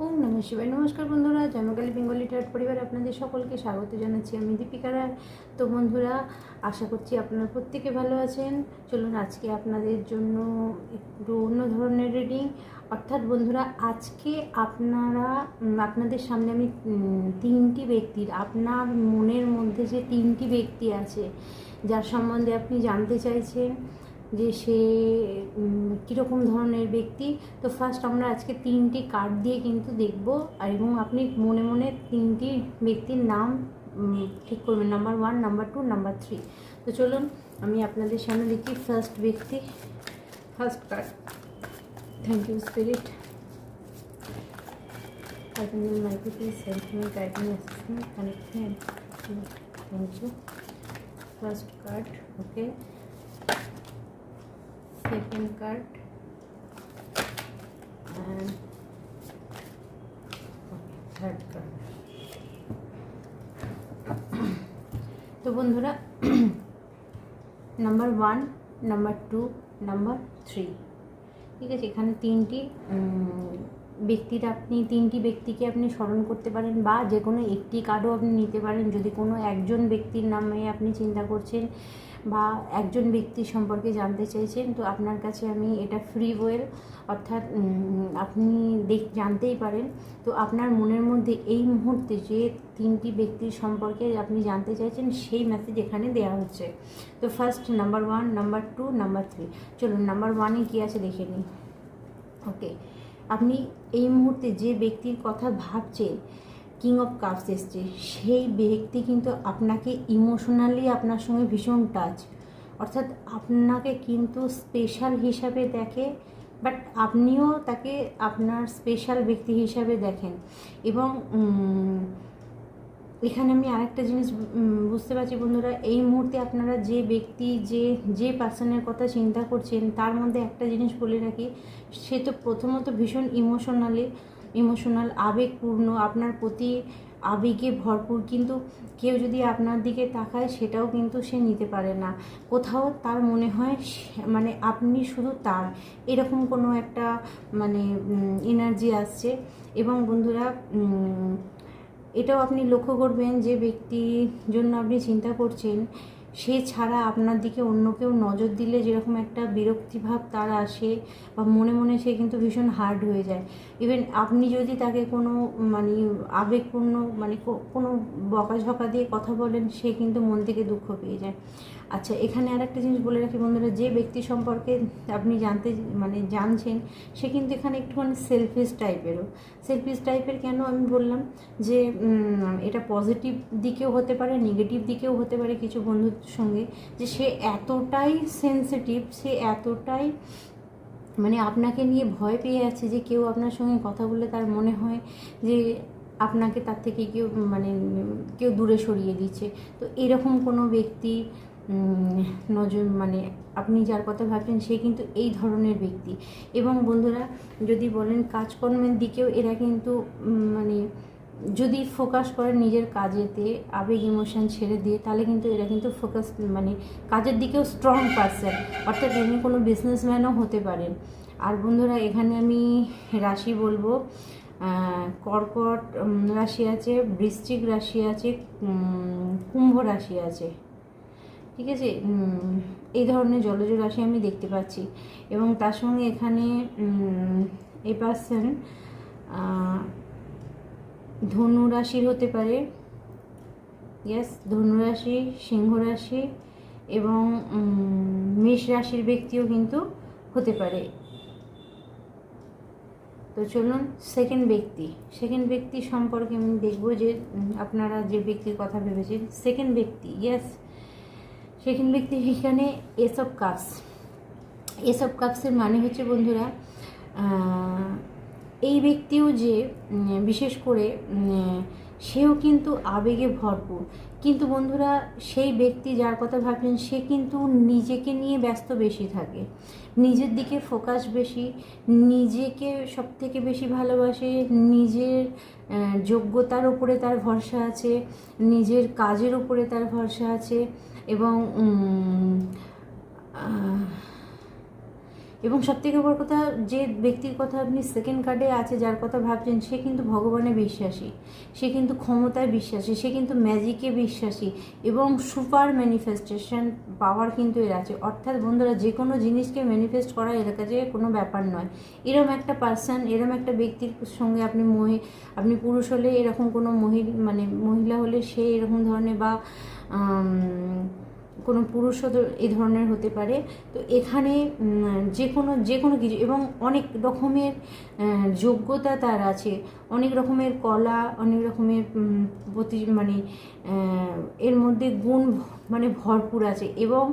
ওম নম শিবাই নমস্কার বন্ধুরা, জন্মকালী বেঙ্গলি ট্রাট পরিবারে আপনাদের সকলকে স্বাগত জানাচ্ছি আমি দীপিকা রায়। তো বন্ধুরা, আশা করছি আপনারা প্রত্যেকে ভালো আছেন। চলুন আজকে আপনাদের জন্য একটু অন্য ধরনের রিডিং অর্থাৎ বন্ধুরা, আজকে আপনারা আপনাদের সামনে আমি তিনটি ব্যক্তির, আপনার মনের মধ্যে যে তিনটি ব্যক্তি আছে, যার সম্বন্ধে আপনি জানতে চাইছেন যে সে কীরকম ধরনের ব্যক্তি তো ফার্স্ট আমরা আজকে তিনটি কার্ড দিয়ে কিন্তু দেখব। আর এবং আপনি মনে মনে তিনটি ব্যক্তির নাম ঠিক করবেন। Number one number two number three তো চলুন আমি আপনাদের সামনে দেখি ফার্স্ট ব্যক্তি। First card thank you spirit. First card, okay. Second card. And okay, third card. তো বন্ধুরা number one number two number three ঠিক আছে এখানে তিনটি উম, ব্যক্তির আপনি, তিনটি ব্যক্তিকে আপনি স্মরণ করতে পারেন বা যে কোনো একটি কার্ডও আপনি নিতে পারেন। যদি কোনো একজন ব্যক্তির নামে আপনি চিন্তা করছেন বা একজন ব্যক্তির সম্পর্কে জানতে চাইছেন, তো আপনার কাছে আমি এটা ফ্রি ওয়েল অর্থাৎ আপনি দেখ, জানতেই পারেন। তো আপনার মনের মধ্যে এই মুহূর্তে যে তিনটি ব্যক্তির সম্পর্কে আপনি জানতে চাইছেন, সেই মেসেজ এখানে দেওয়া হচ্ছে। তো first number one number two number three চলুন নাম্বার ওয়ানে কী আছে দেখে নিই। ওকে আপনি এই মুহূর্তে যে ব্যক্তির কথা ভাবছেন কিং অফ কাপস এসছে, সেই ব্যক্তি কিন্তু আপনাকে ইমোশনালি আপনার সঙ্গে ভীষণ টাচ অর্থাৎ আপনাকে কিন্তু স্পেশাল হিসাবে দেখে বাট আপনিও তাকে আপনার স্পেশাল ব্যক্তি হিসাবে দেখেন। এবং এখানে আমি আরেকটা জিনিস বুঝতে পারছি বন্ধুরা, এই মুহূর্তে আপনারা যে ব্যক্তি, যে যে পার্সনের কথা চিন্তা করছেন, তার মধ্যে একটা জিনিস বলে রাখি, সে তো প্রথমত ভীষণ ইমোশনালি ইমোশনাল আবেগপূর্ণ, আপনার প্রতি আবেগে ভরপুর, কিন্তু কেউ যদি আপনার দিকে তাকায়, সেটাও কিন্তু সে নিতে পারে না। কোথাও তার মনে হয় মানে আপনি শুধু তার, এরকম কোনো একটা মানে এনার্জি আসছে। এবং বন্ধুরা এটাও আপনি লক্ষ্য করবেন যে ব্যক্তির জন্য আপনি চিন্তা করছেন, সে ছাড়া আপনার দিকে অন্য কেউ নজর দিলে যেরকম একটা বিরক্তিভাব তার আসে বা মনে মনে সে কিন্তু ভীষণ হার্ড হয়ে যায়। ইভেন আপনি যদি তাকে কোনো মানে আবেগপূর্ণ মানে কোনো বকাঝকা দিয়ে কথা বলেন, সে কিন্তু মন থেকে দুঃখ পেয়ে যায়। আচ্ছা এখানে আর একটা জিনিস বলে রাখি বন্ধুরা, যে ব্যক্তি সম্পর্কে আপনি জানতে মানে জানছেন, সে কিন্তু এখানে একটুখানি সেলফিশ টাইপেরও সেলফিশ টাইপের কেন আমি বললাম যে এটা পজিটিভ দিকেও হতে পারে নেগেটিভ দিকেও হতে পারে কিছু বন্ধুর সঙ্গে, যে সে এতটাই সেন্সিটিভ সে এতটাই মানে আপনাকে নিয়ে ভয় পেয়ে আছে যে কেউ আপনার সঙ্গে কথা বললে তার মনে হয় যে আপনাকে তার থেকে কেউ মানে কেউ দূরে সরিয়ে দিচ্ছে। তো এরকম কোনো ব্যক্তি নজর মানে আপনি যার কথা ভাবছেন, সে কিন্তু এই ধরনের ব্যক্তি। এবং বন্ধুরা, যদি বলেন কাজকর্মের দিকেও এরা কিন্তু মানে যদি ফোকাস করে নিজের কাজেতে, আবেগ ইমোশন ছেড়ে দিয়ে, তাহলে কিন্তু এরা কিন্তু ফোকাস মানে কাজের দিকেও স্ট্রং পারসন অর্থাৎ এমনি কোনো বিজনেসম্যানও হতে পারেন। আর বন্ধুরা, এখানে আমি রাশি বলব। কর্কট রাশি আছে, বৃশ্চিক রাশি আছে কুম্ভ রাশি আছে। ঠিক আছে? এই ধরনের জলজ রাশি আমি দেখতে পাচ্ছি। এবং তার সঙ্গে এখানে এই পার্সন ধনু রাশির হতে পারে। ইয়াস ধনু রাশি সিংহ রাশি এবং মেষ রাশির ব্যক্তিও কিন্তু হতে পারে। তো চলুন সেকেন্ড ব্যক্তি। সেকেন্ড ব্যক্তি সম্পর্কে আমি দেখব যে আপনারা যে ব্যক্তির কথা ভেবেছেন সেকেন্ড ব্যক্তি ইয়েস সেকেন্ড ব্যক্তি সেখানে এসব কাপস। এসব কাপসের মানে হচ্ছে বন্ধুরা এই ব্যক্তিও যে বিশেষ করে সেও কিন্তু আবেগে ভরপুর। কিন্তু বন্ধুরা, সেই ব্যক্তি যার কথা ভাবছেন, সে কিন্তু নিজেকে নিয়ে ব্যস্ত বেশি থাকে। নিজের দিকে ফোকাস বেশি, নিজেকে সব থেকে বেশি ভালোবাসে, নিজের যোগ্যতার উপরে তার ভরসা আছে, নিজের কাজের উপরে তার ভরসা আছে এবং এবং সবথেকে বড় কথা, যে ব্যক্তির কথা আপনি সেকেন্ড কার্ডে আছে, যার কথা ভাবছেন, সে কিন্তু ভগবানে বিশ্বাসী। সে কিন্তু ক্ষমতায় বিশ্বাসী, সে কিন্তু ম্যাজিকে বিশ্বাসী এবং সুপার ম্যানিফেস্টেশন পাওয়ার কিন্তু এর আছে। অর্থাৎ বন্ধুরা, যে কোনো জিনিসকে ম্যানিফেস্ট করা এর কাছে কোনো ব্যাপার নয়। এরম একটা পার্সন এরম একটা ব্যক্তির সঙ্গে আপনি মহি, আপনি পুরুষ হলে এরকম কোনো মহিলা মানে মহিলা হলে সে এরকম ধরনের বা কোনো পুরুষও এই ধরনের হতে পারে। তো এখানে যে কোনো যে কোনো কিছু, এবং অনেক রকমের যোগ্যতা তার আছে। অনেক রকমের কলা, অনেক রকমের প্রতি মানে এর মধ্যে গুণ মানে ভরপুর আছে। এবং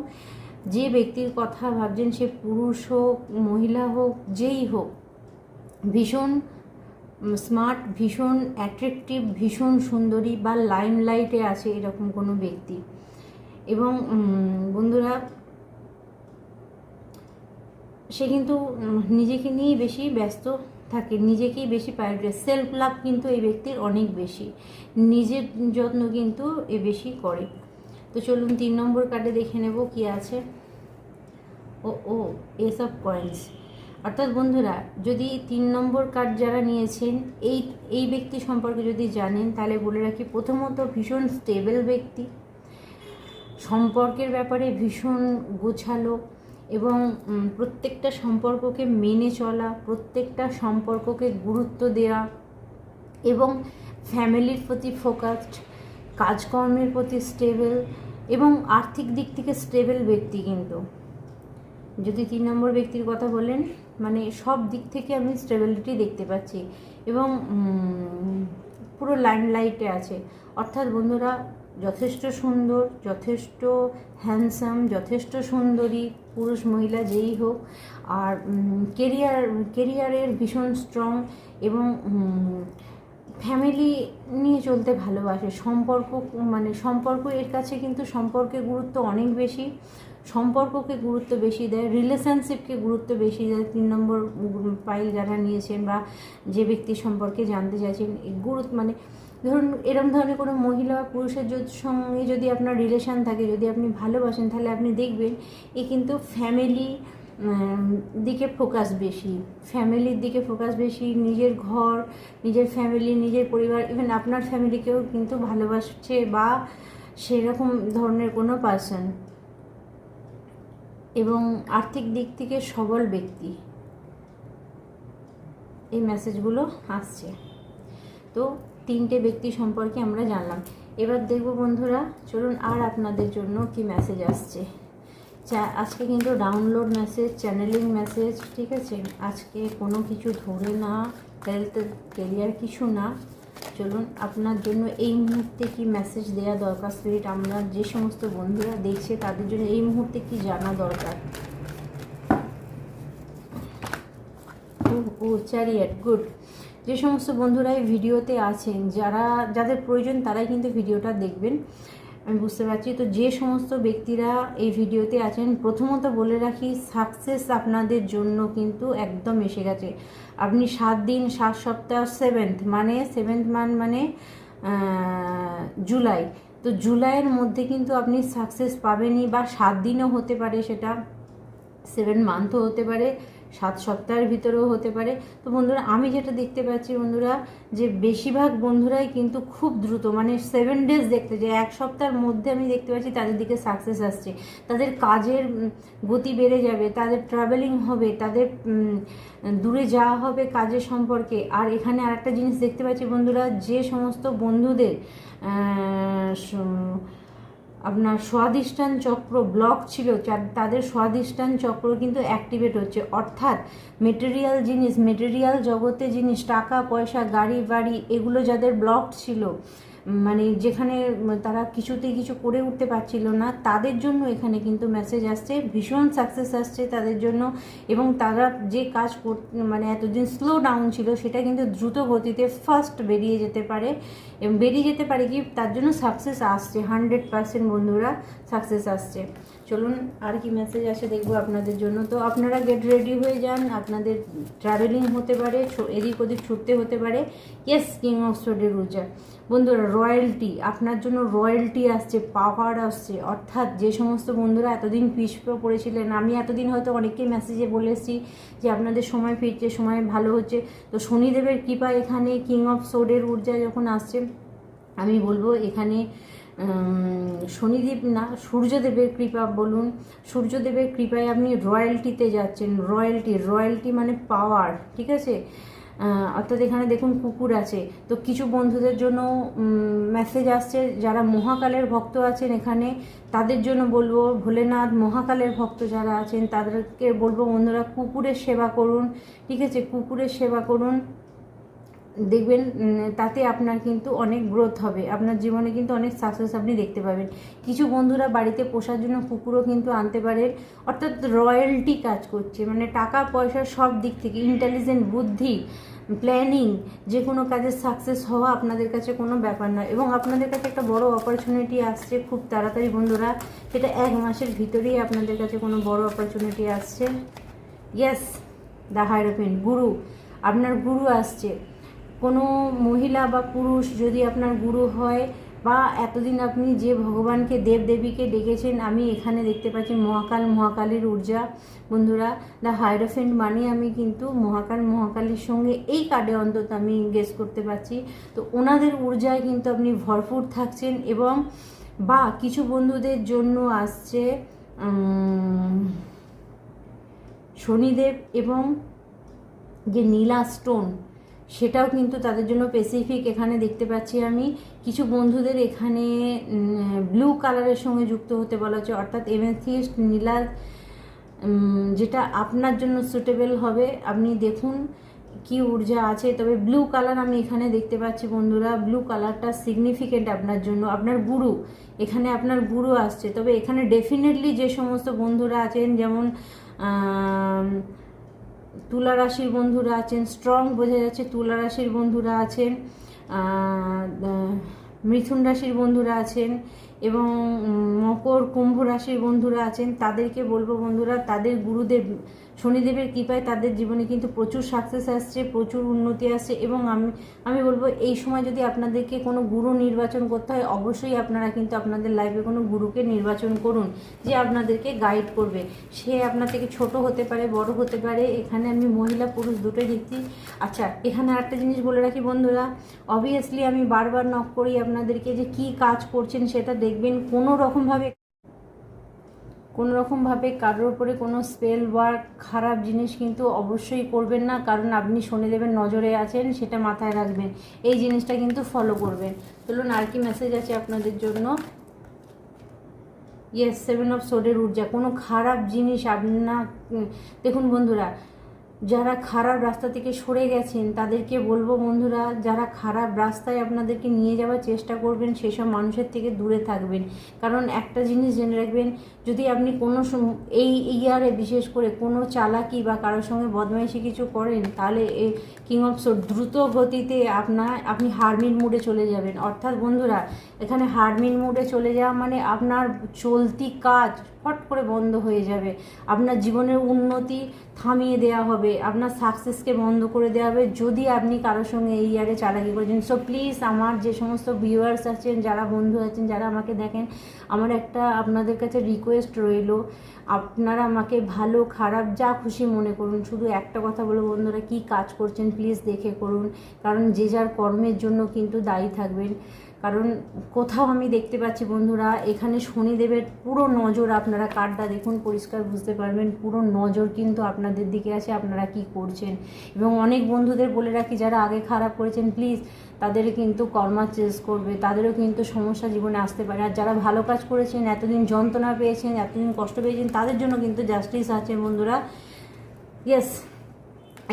যে ব্যক্তির কথা ভাবছেন সে পুরুষ হোক, মহিলা হোক, যেই হোক, ভীষণ স্মার্ট ভীষণ অ্যাট্রাকটিভ ভীষণ সুন্দরী বা লাইমলাইটে আছে এরকম কোনো ব্যক্তি। এবং বন্ধুরা, সে কিন্তু নিজেকে নিয়েই বেশি ব্যস্ত থাকে, নিজেকেই বেশি প্রায়োরিটি সেলফ লাভ কিন্তু এই ব্যক্তির অনেক বেশি। নিজের যত্ন কিন্তু এ বেশি করে। তো চলুন তিন নম্বর কার্ডে দেখে নেব কি আছে। ও ও এসব কয়েন্স অর্থাৎ বন্ধুরা, যদি তিন নম্বর কার্ড যারা নিয়েছেন, এই এই ব্যক্তি সম্পর্কে যদি জানেন, তাহলে বলে রাখি, প্রথমত ভীষণ স্টেবল ব্যক্তি। সম্পর্কের ব্যাপারে ভীষণ গোছালো এবং প্রত্যেকটা সম্পর্ককে মেনে চলা, প্রত্যেকটা সম্পর্ককে গুরুত্ব দেওয়া এবং ফ্যামিলির প্রতি ফোকাসড কাজকর্মের প্রতি স্টেবল এবং আর্থিক দিক থেকে স্টেবল ব্যক্তি কিন্তু। যদি তিন নম্বর ব্যক্তির কথা বলেন মানে সব দিক থেকে আমি স্টেবিলিটি দেখতে পাচ্ছি এবং পুরো লাইমলাইটে আছে। অর্থাৎ বন্ধুরা, যথেষ্ট সুন্দর, যথেষ্ট হ্যান্ডসাম যথেষ্ট সুন্দরী পুরুষ মহিলা যেই হোক, আর কেরিয়ার কেরিয়ারের ভীষণ স্ট্রং এবং ফ্যামিলি নিয়ে চলতে ভালোবাসে। সম্পর্ক মানে সম্পর্ক এর কাছে কিন্তু সম্পর্কের গুরুত্ব অনেক বেশি। সম্পর্ককে গুরুত্ব বেশি দেয় রিলেশনশিপকে গুরুত্ব বেশি দেয়। তিন নম্বর পাইল যারা নিয়েছেন বা যে ব্যক্তি সম্পর্কে জানতে চাইছেন গুরুত্ব মানে ধরুন এরম ধরনের কোনো মহিলা বা পুরুষের সঙ্গে যদি আপনার রিলেশন থাকে, যদি আপনি ভালোবাসেন, তাহলে আপনি দেখবেন এ কিন্তু ফ্যামিলি দিকে ফোকাস বেশি। ফ্যামিলির দিকে ফোকাস বেশি, নিজের ঘর, নিজের ফ্যামিলি নিজের পরিবার ইভেন আপনার ফ্যামিলিকেও কিন্তু ভালোবাসছে বা সেরকম ধরনের কোনো পার্সন এবং আর্থিক দিক থেকে সবল ব্যক্তি। এই মেসেজগুলো আসছে। তো তিনটে ব্যক্তি সম্পর্কে আমরা জানলাম। এবার দেখব বন্ধুরা, চলুন আর আপনাদের জন্য কি মেসেজ আসছে। আজকে কিন্তু ডাউনলোড মেসেজ চ্যানেলিং মেসেজ ঠিক আছে? আজকে কোনো কিছু ধরে না হেলথ কেরিয়ার কিছু না। চলুন, আপনার জন্য এই মুহূর্তে কি মেসেজ দেওয়া দরকার? স্পিরিট আমরা যে সমস্ত বন্ধুরা দেখছে, তাদের জন্য এই মুহূর্তে কি জানা দরকার? ও চ্যারিয়াট গুড যে সমস্ত বন্ধুরা এই ভিডিওতে আছেন, যারা, যাদের প্রয়োজন তারাই কিন্তু ভিডিওটা দেখবেন। আমি বুঝতে পারছি। তো যে সমস্ত ব্যক্তিরা এই ভিডিওতে আছেন, প্রথমত বলে রাখি সাকসেস আপনাদের জন্য কিন্তু একদম এসে গেছে। আপনি সাত দিন, সাত সপ্তাহ সেভেন্থ মানে সেভেন্থ মান মানে জুলাই। তো জুলাইয়ের মধ্যে কিন্তু আপনি সাকসেস পাবেনই বা সাত দিনও হতে পারে সেটা সেভেন মান্থও হতে পারে। সাত সপ্তাহের ভিতরেও হতে পারে। তো বন্ধুরা, আমি যেটা দেখতে পাচ্ছি বন্ধুরা, যে বেশিরভাগ বন্ধুরাই কিন্তু খুব দ্রুত মানে সেভেন ডেজ দেখতে যে এক সপ্তাহের মধ্যে আমি দেখতে পাচ্ছি তাদের দিকে সাকসেস আসছে। তাদের কাজের গতি বেড়ে যাবে, তাদের ট্রাভেলিং হবে, তাদের দূরে যাওয়া হবে কাজের সম্পর্কে। আর এখানে আরেকটা জিনিস দেখতে পাচ্ছি বন্ধুরা, যে সমস্ত বন্ধুদের আপনার স্বাদিষ্ঠান চক্র ব্লক ছিল তাদের স্বাদিষ্ঠান চক্র কিন্তু অ্যাক্টিভেট হচ্ছে। অর্থাৎ মেটেরিয়াল জিনিস মেটেরিয়াল জগতে জিনিস, টাকা, পয়সা, গাড়ি, বাড়ি, এগুলো যাদের ব্লক ছিল মানে যেখানে তারা কিছুতেই কিছু করে উঠতে পারছিল না, তাদের জন্য এখানে কিন্তু মেসেজ আসছে, ভীষণ সাকসেস আসছে তাদের জন্য এবং তারা যে কাজ কর মানে এতদিন স্লো ডাউন ছিল সেটা কিন্তু দ্রুত গতিতে ফার্স্ট বেরিয়ে যেতে পারে এবং বেরিয়ে যেতে পারে কি তার জন্য সাকসেস আসছে হান্ড্রেড পার্সেন্ট বন্ধুরা সাকসেস আসছে। চলুন আর কি মেসেজ আসে দেখব আপনাদের জন্য। তো আপনারা গেট রেডি হয়ে যান, আপনাদের ট্রাভেলিং হতে পারে এদিক ওদিক ছুটতে হতে পারে। ইয়েস কিং অফ সোডের উর্জা বন্ধুরা রয়্যালটি আপনার জন্য রয়্যালটি আসছে পাওয়ার আসছে। অর্থাৎ যে সমস্ত বন্ধুরা এতদিন পিছিয়ে পড়েছিলেন, আমি এতদিন হয়তো অনেককেই মেসেজে বলে এসেছি যে আপনাদের সময় ফিরছে, সময় ভালো হচ্ছে। তো শনিদেবের কৃপা এখানে কিং অফ সোডের ঊর্জা যখন আসছে, আমি বলব এখানে শনিদেব না, সূর্যদেবের কৃপা বলুন। সূর্যদেবের কৃপায় আপনি রয়্যালটিতে যাচ্ছেন। রয়্যালটি রয়্যালটি মানে পাওয়ার, ঠিক আছে? অর্থাৎ এখানে দেখুন কুকুর আছে। তো কিছু বন্ধুদের জন্য মেসেজ আসছে, যারা মহাকালের ভক্ত আছেন এখানে, তাদের জন্য বলব, ভোলেনাথ, মহাকালের ভক্ত যারা আছেন, তাদেরকে বলব বন্ধুরা, কুকুরের সেবা করুন, ঠিক আছে? কুকুরের সেবা করুন। দেখবেন তাতে আপনার কিন্তু অনেক গ্রোথ হবে। আপনার জীবনে কিন্তু অনেক সাকসেস আপনি দেখতে পাবেন। কিছু বন্ধুরা বাড়িতে পোষার জন্য কুকুরও কিন্তু আনতে পারেন অর্থাৎ রয়্যালটি কাজ করছে। মানে টাকা, পয়সা সব দিক থেকে ইন্টেলিজেন্ট বুদ্ধি প্ল্যানিং যে কোনো কাজের সাকসেস হওয়া আপনাদের কাছে কোনো ব্যাপার নয়। এবং আপনাদের কাছে একটা বড় অপরচুনিটি আসছে খুব তাড়াতাড়ি বন্ধুরা। সেটা এক মাসের ভিতরেই আপনাদের কাছে কোনো বড় অপরচুনিটি আসছে। ইয়েস দ্য হাইরোপেন গুরু আপনার গুরু আসছে। কোনো মহিলা বা পুরুষ যদি আপনার গুরু হয় বা এতদিন আপনি যে ভগবানকে দেব দেবীকে ডেকেছেন, আমি এখানে দেখতে পাচ্ছি মহাকাল, মহাকালীর ঊর্জা। বন্ধুরা দ্য হাইরোফেন্ট মানে আমি কিন্তু মহাকাল, মহাকালীর সঙ্গে এই কার্ডে অন্তত আমি গেস করতে পারছি। তো ওনাদের ঊর্জায় কিন্তু আপনি ভরপুর থাকছেন এবং বা কিছু বন্ধুদের জন্য আসছে শনিদেব এবং যে নীলা স্টোন সেটাও কিন্তু তাদের জন্য স্পেসিফিক এখানে দেখতে পাচ্ছি আমি কিছু বন্ধুদের এখানে ব্লু কালারের সঙ্গে যুক্ত হতে বলা হচ্ছে। অর্থাৎ এমেথিস্ট নীলা যেটা আপনার জন্য সুটেবল হবে। আপনি দেখুন কি ঊর্জা আছে। তবে ব্লু কালার আমি এখানে দেখতে পাচ্ছি বন্ধুরা। ব্লু কালারটা সিগনিফিকেন্ট আপনার জন্য। আপনার গুরু এখানে আপনার গুরু আসছে। তবে এখানে ডেফিনেটলি যে সমস্ত বন্ধুরা আছেন, যেমন তুলা রাশির বন্ধুরা আছেন স্ট্রং বোঝা যাচ্ছে তুলা রাশির বন্ধুরা আছেন মিথুন রাশির বন্ধুরা আছেন এবং মকর কুম্ভ রাশির বন্ধুরা আছেন। তাদেরকে বলব বন্ধুরা, তাদের গুরুদেব শনিদেবের কৃপায় তাদের জীবনে কিন্তু প্রচুর সাকসেস আসছে, প্রচুর উন্নতি আসছে এবং আমি আমি বলব এই সময় যদি আপনাদেরকে কোনো গুরু নির্বাচন করতে হয়, অবশ্যই আপনারা কিন্তু আপনাদের লাইফে কোনো গুরুকে নির্বাচন করুন যে আপনাদেরকে গাইড করবে। সে আপনার থেকে ছোট হতে পারে, বড় হতে পারে, এখানে আমি মহিলা পুরুষ দুটোই দেখছি। আচ্ছা এখানে আরেকটা জিনিস বলে রাখি বন্ধুরা অবভিয়াসলি আমি বারবার নক করি আপনাদেরকে যে কি কাজ করছেন সেটা দেখবেন, কোনো রকমভাবে কোনো রকমভাবে কারোর উপরে কোনো স্পেল ওয়ার্ক খারাপ জিনিস কিন্তু অবশ্যই করবেন না, কারণ আপনি শনিদেবের নজরে আছেন, সেটা মাথায় রাখবেন। এই জিনিসটা কিন্তু ফলো করবেন। চলুন আর কি মেসেজ আছে আপনাদের জন্য? ইয়েস সেভেন অফ সোডের ঊর্জা। কোনো খারাপ জিনিস আপনার দেখুন বন্ধুরা যারা খারাপ রাস্তা থেকে সরে গেছেন, তাদেরকে বলব বন্ধুরা, যারা খারাপ রাস্তায় আপনাদেরকে নিয়ে যাওয়ার চেষ্টা করবেন, সেসব মানুষের থেকে দূরে থাকবেন। কারণ একটা জিনিস জেনে রাখবেন, যদি আপনি কোনো এই ইয়ারে বিশেষ করে কোনো চালাকি বা কারোর সঙ্গে বদমাইশি কিছু করেন, তাহলে এ কিং অফ সোড দ্রুত গতিতে আপনার আপনি হারমিন মুডে চলে যাবেন। অর্থাৎ বন্ধুরা, এখানে হারমিন মুডে চলে যাওয়া মানে আপনার চলতি কাজ ফট করে বন্ধ হয়ে যাবে। আপনার জীবনের উন্নতি থামিয়ে দেওয়া হবে। আপনার সাকসেসকে বন্ধ করে দেওয়া হবে। যদি আপনি কারোর সঙ্গে এই ইয়ারে চালাকি করেছেন সো প্লিজ আমার যে সমস্ত ভিউয়ার্স আছেন, যারা বন্ধু আছেন, যারা আমাকে দেখেন, আমার একটা আপনাদের কাছে রিকোয়েস্ট রইল। আপনারা আমাকে ভালো, খারাপ, যা খুশি মনে করুন। শুধু একটা কথা বলো বন্ধুরা, কি কাজ করছেন প্লিজ দেখে করুন। কারণ যে যার কর্মের জন্য কিন্তু দায়ী থাকবেন। কারণ কোথাও আমি দেখতে পাচ্ছি বন্ধুরা, এখানে শনিদেবের পুরো নজর আপনারা কার্ডটা দেখুন, পরিষ্কার বুঝতে পারবেন, পুরো নজর কিন্তু আপনাদের দিকে আছে, আপনারা কি করছেন। এবং অনেক বন্ধুদের বলে রাখি, যারা আগে খারাপ করেছেন প্লিজ তাদের কিন্তু কর্মা চেঞ্জ করবে, তাদেরও কিন্তু সমস্যা জীবনে আসতে পারে। আর যারা ভালো কাজ করেছেন, এতদিন যন্ত্রণা পেয়েছেন, এতদিন কষ্ট পেয়েছেন, তাদের জন্য কিন্তু জাস্টিস আছে বন্ধুরা। ইয়েস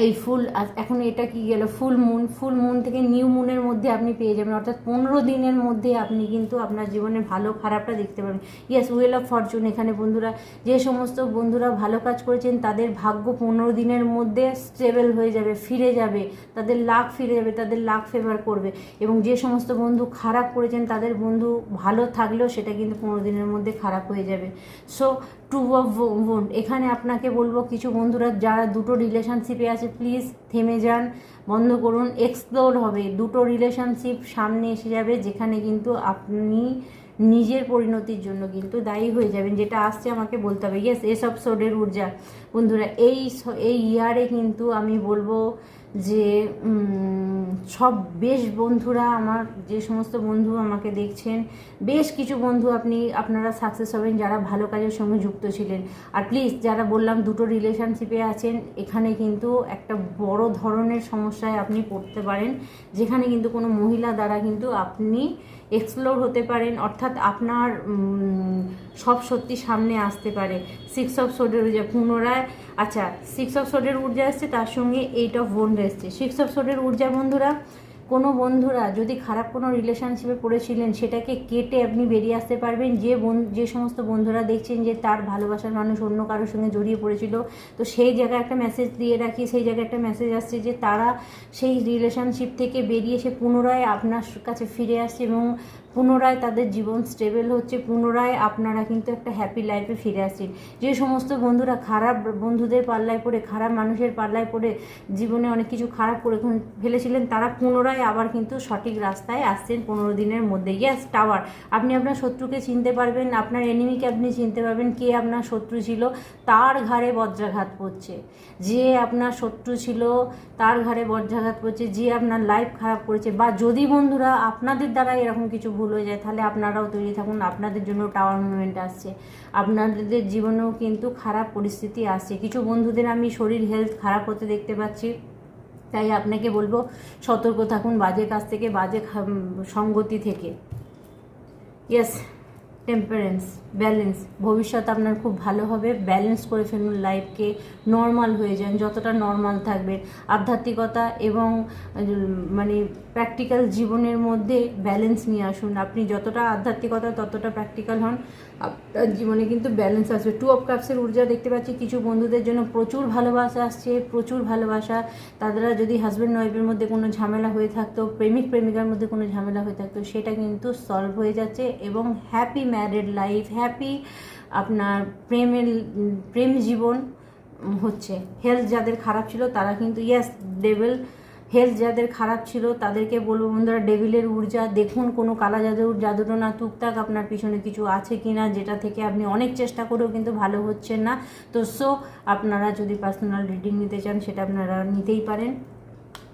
এই ফুল এখন এটা কি গেল? ফুল মুন ফুল মুন থেকে নিউ মুনের মধ্যে আপনি পেয়ে যাবেন। অর্থাৎ পনেরো দিনের মধ্যে আপনি কিন্তু আপনার জীবনে ভালো, খারাপটা দেখতে পাবেন। ইয়াস ওয়েল অফ ফরচুন এখানে বন্ধুরা, যে সমস্ত বন্ধুরা ভালো কাজ করেছেন, তাদের ভাগ্য পনেরো দিনের মধ্যে স্টেবল হয়ে যাবে, ফিরে যাবে। তাদের লাখ ফিরে যাবে, তাদের লাখ ফেভার করবে। এবং যে সমস্ত বন্ধু খারাপ করেছেন, তাদের বন্ধু ভালো থাকলেও সেটা কিন্তু পনেরো দিনের মধ্যে খারাপ হয়ে যাবে। সো টু অফ এখানে আপনাকে বলব কিছু বন্ধুরা যারা দুটো রিলেশনশিপে আছে প্লিজ থেমে যান, বন্ধ করুন এক্সপ্লোর হবে। দুটো রিলেশনশিপ সামনে এসে যাবে, যেখানে কিন্তু আপনি নিজের পরিণতির জন্য কিন্তু দায়ী হয়ে যাবেন, যেটা আসছে আমাকে বলতে হবে। ইয়েস এসব সোডের ঊর্জা। বন্ধুরা, এই এই ইয়ারে কিন্তু আমি বলব যে সব বেশ বন্ধুরা আমার, যে সমস্ত বন্ধু আমাকে দেখছেন, বেশ কিছু বন্ধু আপনি, আপনারা সাকসেস হবেন যারা ভালো কাজের সঙ্গে যুক্ত ছিলেন। আর প্লিজ যারা বললাম দুটো রিলেশনশিপে আছেন, এখানে কিন্তু একটা বড় ধরনের সমস্যায় আপনি পড়তে পারেন, যেখানে কিন্তু কোনো মহিলা দ্বারা কিন্তু আপনি এক্সপ্লোর হতে পারেন, অর্থাৎ আপনার সব সত্যি সামনে আসতে পারে। সিক্স অফ সোডের ঊর্জা পুনরায় আচ্ছা সিক্স অফ সোডের ঊর্জা আসছে, তার সঙ্গে এইট অফ বন্ড এসছে। সিক্স অফ সোডের ঊর্জা বন্ধুরা কোনো বন্ধুরা যদি খারাপ কোনো রিলেশনশিপে পড়েছিলেন, সেটাকে কেটে আপনি বেরিয়ে আসতে পারবেন। যে বন, যে সমস্ত বন্ধুরা দেখছেন যে তার ভালোবাসার মানুষ অন্য কারোর সঙ্গে জড়িয়ে পড়েছিল, তো সেই জায়গায় একটা মেসেজ দিয়ে রাখি, সেই জায়গায় একটা মেসেজ আসছে যে তারা সেই রিলেশনশিপ থেকে বেরিয়ে এসে পুনরায় আপনার কাছে ফিরে আসছে এবং পুনরায় তাদের জীবন স্টেবল হচ্ছে, পুনরায় আপনারা কিন্তু একটা হ্যাপি লাইফে ফিরে আসছেন। যে সমস্ত বন্ধুরা খারাপ বন্ধুদের পাল্লায় পড়ে, খারাপ মানুষের পাল্লায় পড়ে জীবনে অনেক কিছু খারাপ করে ফেলেছিলেন, তারা পুনরায় আবার কিন্তু সঠিক রাস্তায় আসছেন পনেরো দিনের মধ্যে। ইয়াস টাওয়ার আপনি আপনার শত্রুকে চিনতে পারবেন, আপনার এনিমিকে আপনি চিনতে পারবেন, কে আপনার শত্রু ছিল, তার ঘাড়ে বজ্রাঘাত পড়ছে। যে আপনার শত্রু ছিল, তার ঘাড়ে বজ্রাঘাত পড়ছে, যে আপনার লাইফ খারাপ করেছে, বা যদি বন্ধুরা আপনাদের দ্বারা এরকম কিছু ভুল হয়ে যায়, তাহলে আপনারাও তৈরি থাকুন। আপনাদের জন্য টাওয়ার মুভমেন্ট আসছে। আপনাদের জীবনেও কিন্তু খারাপ পরিস্থিতি আসছে। কিছু বন্ধুদের আমি শরীর হেলথ খারাপ হতে দেখতে পাচ্ছি, তাই আপনাকে বলব, সতর্ক থাকুন বাজে কাছ থেকে, বাজে সঙ্গতি থেকে। ইয়েস টেম্পারেন্স ব্যালেন্স ভবিষ্যৎ আপনার খুব ভালো হবে ব্যালেন্স করে ফেলুন লাইফকে নর্মাল হয়ে যান, যতটা নর্মাল থাকবেন আধ্যাত্মিকতা এবং মানে প্র্যাকটিক্যাল জীবনের মধ্যে ব্যালেন্স নিয়ে আসুন। আপনি যতটা আধ্যাত্মিকতা, ততটা প্র্যাকটিক্যাল হন। আপনার জীবনে কিন্তু ব্যালেন্স আসবে। টু অফ কাপসের ঊর্জা দেখতে পাচ্ছি। কিছু বন্ধুদের জন্য প্রচুর ভালোবাসা আসছে, প্রচুর ভালোবাসা। তারা যদি হাজব্যান্ড ওয়াইফের মধ্যে কোনো ঝামেলা হয়ে থাকতো, প্রেমিক, প্রেমিকার মধ্যে কোনো ঝামেলা হয়ে থাকতো, সেটা কিন্তু সলভ হয়ে যাচ্ছে এবং হ্যাপি ম্যারিড লাইফ হ্যাপি আপনার প্রেমের, প্রেম জীবন হচ্ছে। হেলথ যাদের খারাপ ছিল, তারা কিন্তু ইয়াস ডেভেল হেলথ যাদের খারাপ ছিল, তাদেরকে বলব বন্ধুরা ডেভিলের ঊর্জা, দেখুন কোনো কালা জাদুর জাদুটোনা টুকটাক আপনার পিছনে কিছু আছে কি না যেটা থেকে আপনি অনেক চেষ্টা করেও কিন্তু ভালো হচ্ছেন না। তো সো আপনারা যদি পার্সোনাল রিডিং নিতে চান, সেটা আপনারা নিতেই পারেন।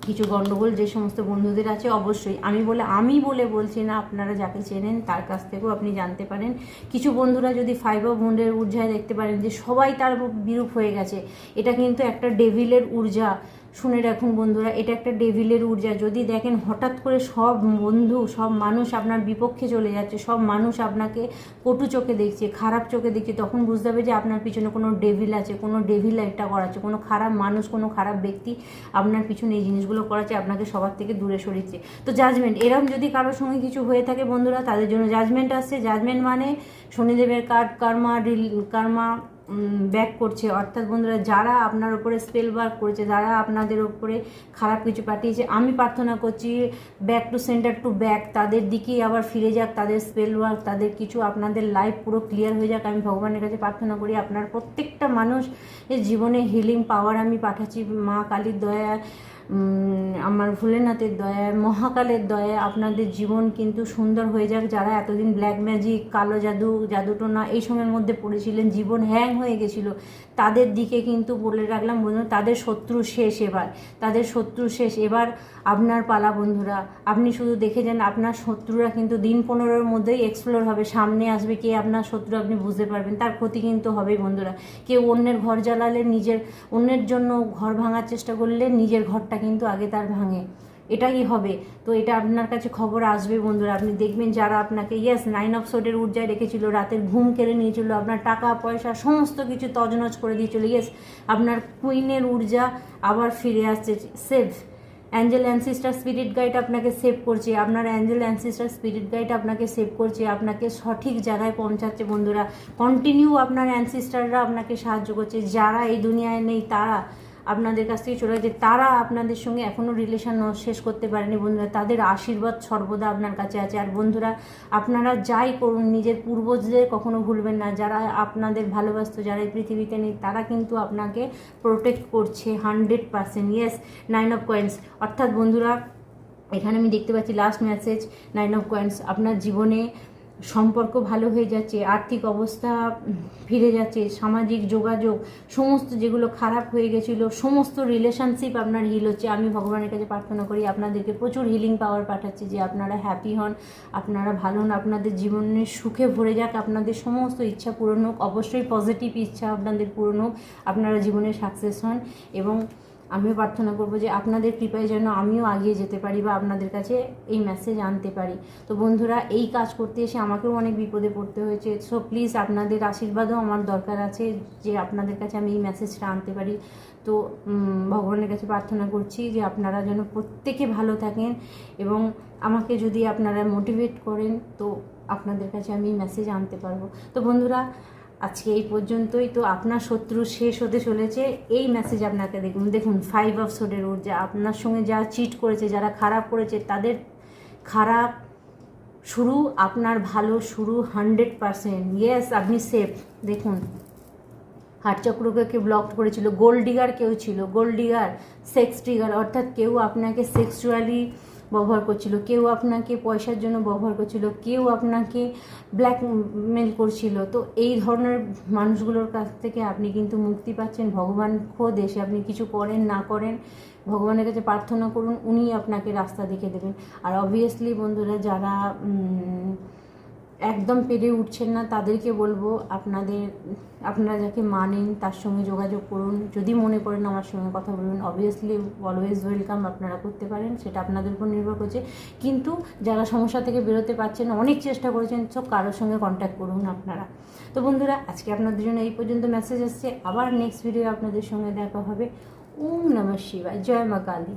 কিছু গণ্ডগোল যে সমস্ত বন্ধুদের আছে, অবশ্যই। আমি বলে আমি বলে বলছি না, আপনারা যাকে চেনেন, তার কাছ থেকেও আপনি জানতে পারেন। কিছু বন্ধুরা যদি ফাইভ অফ বন্ডের ঊর্জায় দেখতে পারেন, যে সবাই তার বিরূপ হয়ে গেছে, এটা কিন্তু একটা ডেভিলের ঊর্জা। শুনে রাখুন বন্ধুরা, এটা একটা ডেভিলের ঊর্জা। যদি দেখেন হঠাৎ করে সব বন্ধু, সব মানুষ আপনার বিপক্ষে চলে যাচ্ছে, সব মানুষ আপনাকে কটু চোখে দেখছে, খারাপ চোখে দেখছে, তখন বুঝতে হবে যে আপনার পিছনে কোনো ডেভিল আছে, কোনো ডেভিল একটা করাচ্ছে, কোনো খারাপ মানুষ, কোনো খারাপ ব্যক্তি আপনার পিছনে এই জিনিসগুলো করাচ্ছে, আপনাকে সবার থেকে দূরে সরিয়েছে তো জাজমেন্ট এরকম যদি কারোর সঙ্গে কিছু হয়ে থাকে বন্ধুরা, তাদের জন্য জাজমেন্ট আসছে। জাজমেন্ট মানে শনিদেবের কার্ড কার্মা রিল কার্মা ব্যাক করছে। অর্থাৎ বন্ধুরা, যারা আপনার উপরে স্পেল ওয়ার্ক করেছে, যারা আপনাদের উপরে খারাপ কিছু পাঠিয়েছে, আমি প্রার্থনা করছি back to centre to back তাদের দিকেই আবার ফিরে যাক, তাদের স্পেল ওয়ার্ক তাদের কিছু আপনাদের লাইফ পুরো ক্লিয়ার হয়ে যাক। আমি ভগবানের কাছে প্রার্থনা করি, আপনার প্রত্যেকটা মানুষ জীবনে হিলিং পাওয়ার আমি পাঠাচ্ছি। মা কালীর দয়া আমার ভোলেনাথের দয়ায়, মহাকালের দয়ায় আপনাদের জীবন কিন্তু সুন্দর হয়ে যাক। যারা এতদিন ব্ল্যাক ম্যাজিক কালো জাদু, জাদুটোনা এই সময়ের মধ্যে পড়েছিলেন, জীবন হ্যাং হয়ে গেছিল। তাদের দিকে কিন্তু বলে রাখলাম, বন্ধু, তাদের শত্রু শেষ এবার। তাদের শত্রু শেষ এবার আপনার পালা, বন্ধুরা। আপনি শুধু দেখে যান, আপনার শত্রুরা কিন্তু দিন পনেরোর মধ্যেই এক্সপ্লোর হবে। সামনে আসবে কে, আপনার শত্রু আপনি বুঝতে পারবেন। তার ক্ষতি কিন্তু হবেই, বন্ধুরা। কেউ অন্যের ঘর জ্বালালে নিজের, অন্যের জন্য ঘর ভাঙার চেষ্টা করলে নিজের ঘরটা কিন্তু আগে তার ভাঙে। এটাই হবে। তো এটা আপনার কাছে খবর আসবে বন্ধুরা। আপনি দেখবেন যারা আপনাকে ইয়েস নাইন অফ সোডের উর্জায় রেখেছিল, রাতের ঘুম কেড়ে নিয়েছিল, আপনার টাকা, পয়সা, সমস্ত কিছু তজনজ করে দিয়েছিল ইয়েস আপনার কুইনের উর্জা আবার ফিরে আসছে। Save angel ancestor spirit guide আপনাকে সেভ করছে। আপনার অ্যাঞ্জেল অ্যানসিস্টার স্পিরিট গাইড আপনাকে সেভ করছে। আপনাকে সঠিক জায়গায় পৌঁছাচ্ছে বন্ধুরা। কন্টিনিউ আপনার অ্যানসিস্টাররা আপনাকে সাহায্য করছে। যারা এই দুনিয়ায় নেই, তারা আপনাদের কাছ থেকে চলে যে তারা আপনাদের সঙ্গে এখনও রিলেশন শেষ করতে পারেনি। বন্ধুরা, তাদের আশীর্বাদ সর্বদা আপনার কাছে আছে। আর বন্ধুরা, আপনারা যাই করুন, নিজের পূর্বজদের কখনো ভুলবেন না। যারা আপনাদের ভালোবাসতো, যারা এই পৃথিবীতে নেই, তারা কিন্তু আপনাকে প্রোটেক্ট করছে hundred percent yes nine of coins অর্থাৎ বন্ধুরা, এখানে আমি দেখতে পাচ্ছি last message nine of coins আপনার জীবনে সম্পর্ক ভালো হয়ে যাচ্ছে, আর্থিক অবস্থা ফিরে যাচ্ছে, সামাজিক যোগাযোগ, সমস্ত যেগুলো খারাপ হয়ে গেছিল, সমস্ত রিলেশনশিপ আপনার হিল হচ্ছে। আমি ভগবানের কাছে প্রার্থনা করি, আপনাদেরকে প্রচুর হিলিং পাওয়ার পাঠাচ্ছি যে আপনারা হ্যাপি হন, আপনারা ভালো হন, আপনাদের জীবনে সুখে ভরে যাক, আপনাদের সমস্ত ইচ্ছা পূরণ হোক, অবশ্যই পজিটিভ ইচ্ছা আপনাদের পূরণ হোক, আপনারা জীবনে সাকসেস হন এবং আমিও প্রার্থনা করব যে আপনাদের কৃপায় যেন আমিও আগিয়ে যেতে পারি বা আপনাদের কাছে এই মেসেজ আনতে পারি। তো বন্ধুরা, এই কাজ করতে এসে আমাকেও অনেক বিপদে পড়তে হয়েছে। সো প্লিজ আপনাদের আশীর্বাদও আমার দরকার আছে যে আপনাদের কাছে আমি এই মেসেজটা আনতে পারি। তো ভগবানের কাছে প্রার্থনা করছি যে আপনারা যেন প্রত্যেকে ভালো থাকেন এবং আমাকে যদি আপনারা মোটিভেট করেন, তো আপনাদের কাছে আমি মেসেজ আনতে পারব। তো বন্ধুরা আজকে এই পর্যন্তই। তো আপনার শত্রু শেষ হতে চলেছে। এই মেসেজ আপনাকে দেখুন। দেখুন ফাইভ অফ সোডের ঊর্জা। আপনার সঙ্গে যা চিট করেছে, যারা খারাপ করেছে, তাদের খারাপ শুরু, আপনার ভালো শুরু হান্ড্রেড পারসেন্ট ইয়েস আপনি সেফ দেখুন, হাটচক্রকে কেউ ব্লক করেছিল? গোল্ড ডিগার কেউ ছিল? গোল্ড ডিগার সেক্স ডিগার অর্থাৎ কেউ আপনাকে সেক্সুয়ালি ব্যবহার করছিল, কেউ আপনাকে পয়সার জন্য ব্যবহার করছিল, কেউ আপনাকে ব্ল্যাকমেল করছিল। তো এই ধরনের মানুষগুলোর কাছ থেকে আপনি কিন্তু মুক্তি পাচ্ছেন। ভগবান খোদ এসে আপনি কিছু করেন, না করেন, ভগবানের কাছে প্রার্থনা করুন উনি আপনাকে রাস্তা দেখে দেবেন। আর অবভিয়াসলি বন্ধুরা, যারা একদম পেরে উঠছেন না, তাদেরকে বলব আপনাদের, আপনারা যাকে মানেন তার সঙ্গে যোগাযোগ করুন। যদি মনে করেন আমার সঙ্গে কথা বলবেন অবভিয়াসলি অলওয়েজ ওয়েলকাম আপনারা করতে পারেন, সেটা আপনাদের উপর নির্ভর করছে। কিন্তু যারা সমস্যা থেকে বেরোতে পারছেন, অনেক চেষ্টা করেছেন সব কারোর সঙ্গে কন্ট্যাক্ট করুন আপনারা। তো বন্ধুরা, আজকে আপনাদের জন্য এই পর্যন্ত মেসেজ আসছে আবার নেক্সট ভিডিও আপনাদের সঙ্গে দেখা হবে। ওম নমঃ শিবায়। জয় মা কালী।